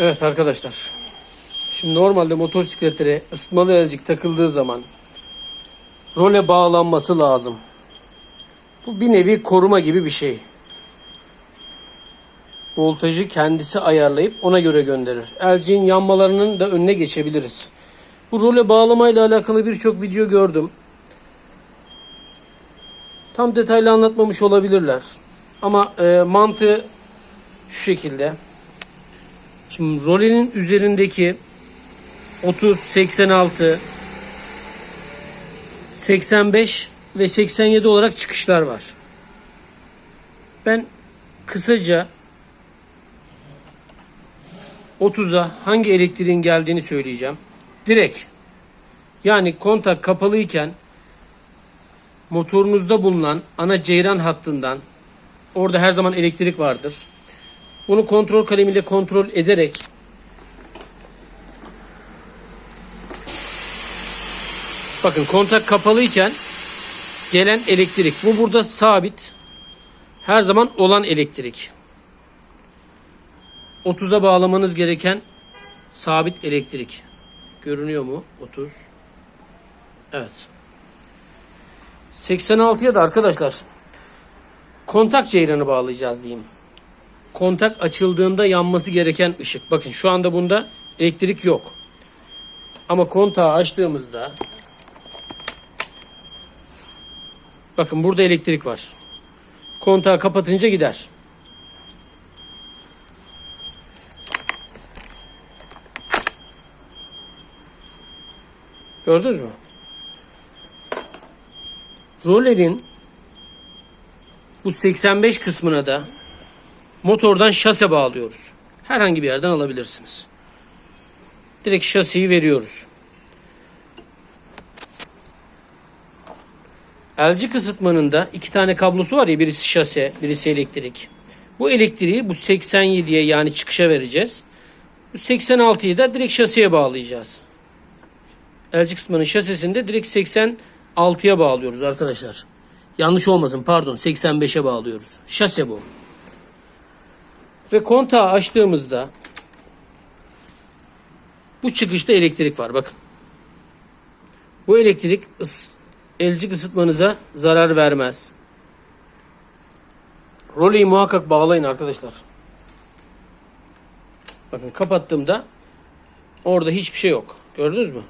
Evet arkadaşlar. Şimdi normalde motosikletlere ısıtmalı elcik takıldığı zaman role bağlanması lazım. Bu bir nevi koruma gibi bir şey. Voltajı kendisi ayarlayıp ona göre gönderir. Elciğin yanmalarının da önüne geçebiliriz. Bu role bağlamayla alakalı birçok video gördüm. Tam detaylı anlatmamış olabilirler. Ama e, mantığı şu şekilde. Şimdi rolenin üzerindeki 30, 86, 85 ve 87 olarak çıkışlar var. Ben kısaca 30'a hangi elektriğin geldiğini söyleyeceğim. Direkt yani kontak kapalıyken motorunuzda bulunan ana ceyran hattından orada her zaman elektrik vardır. Bunu kontrol kalemiyle kontrol ederek bakın kontak kapalıyken gelen elektrik. Bu burada sabit. Her zaman olan elektrik. 30'a bağlamanız gereken sabit elektrik. Görünüyor mu? 30 evet. 86'ya da arkadaşlar kontak ceyranı bağlayacağız diyeyim kontak açıldığında yanması gereken ışık. Bakın şu anda bunda elektrik yok. Ama kontağı açtığımızda bakın burada elektrik var. Kontağı kapatınca gider. Gördünüz mü? Rollerin bu 85 kısmına da motordan şase bağlıyoruz. Herhangi bir yerden alabilirsiniz. Direkt şasiyi veriyoruz. Elci kısıtmanın da iki tane kablosu var ya birisi şase birisi elektrik. Bu elektriği bu 87'ye yani çıkışa vereceğiz. Bu 86'yı da direkt şaseye bağlayacağız. Elci kısmının şasesini de direkt 86'ya bağlıyoruz arkadaşlar. Yanlış olmasın pardon 85'e bağlıyoruz. Şase bu. Ve kontağı açtığımızda bu çıkışta elektrik var. Bakın. Bu elektrik ıs, elcik ısıtmanıza zarar vermez. Roleyi muhakkak bağlayın arkadaşlar. Bakın kapattığımda orada hiçbir şey yok. Gördünüz mü?